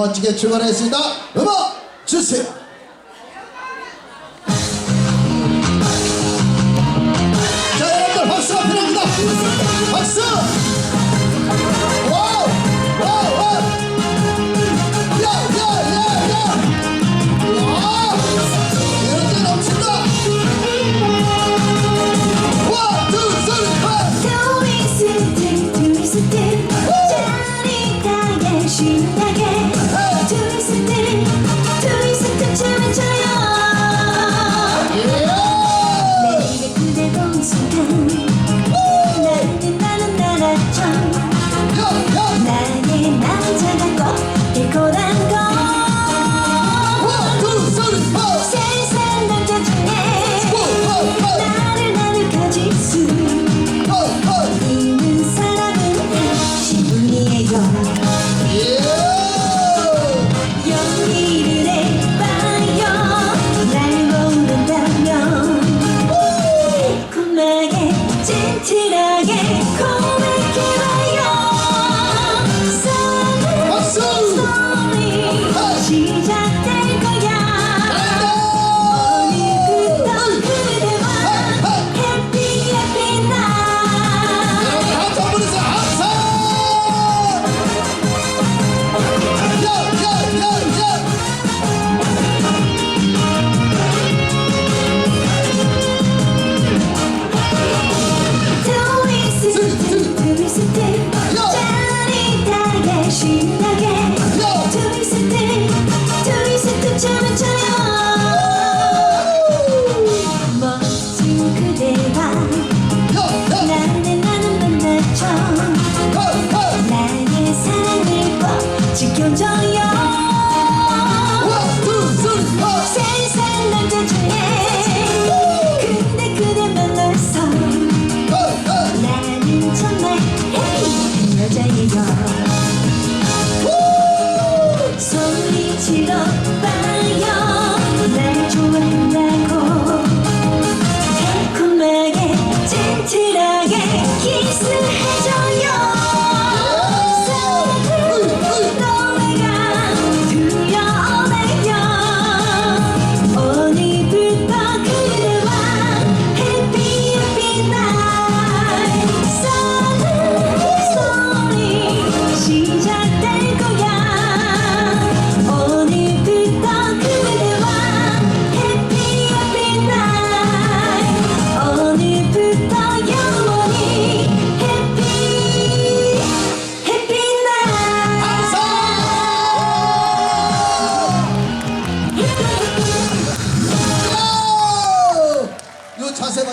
멋지게 출발했습니다. 음악 주세요. 지나게 Tr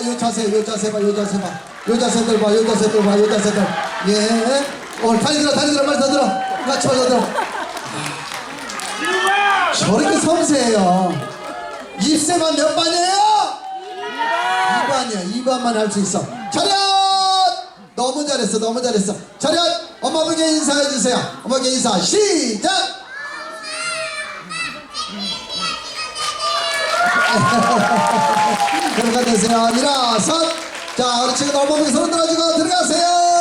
요 자세, 요 자세 봐, 요 자세 봐. 요 자세들 봐, 요 자세들 봐, 요 자세들. 예. 오늘 달리더라, 달리더라, 말리 달리더라. 같이 달리들어. 저렇게 섬세해요. 입세만 몇 반이에요? 2반이야. 2반만 할 수 있어. 차렷! 너무 잘했어, 너무 잘했어. 차렷! 엄마 분께 인사해주세요. 엄마 분께 인사, 시작! 들어가 되세요. 아니라, 선. 자, 우리 친구들 얼마 보기 손 들어주고 들어가세요.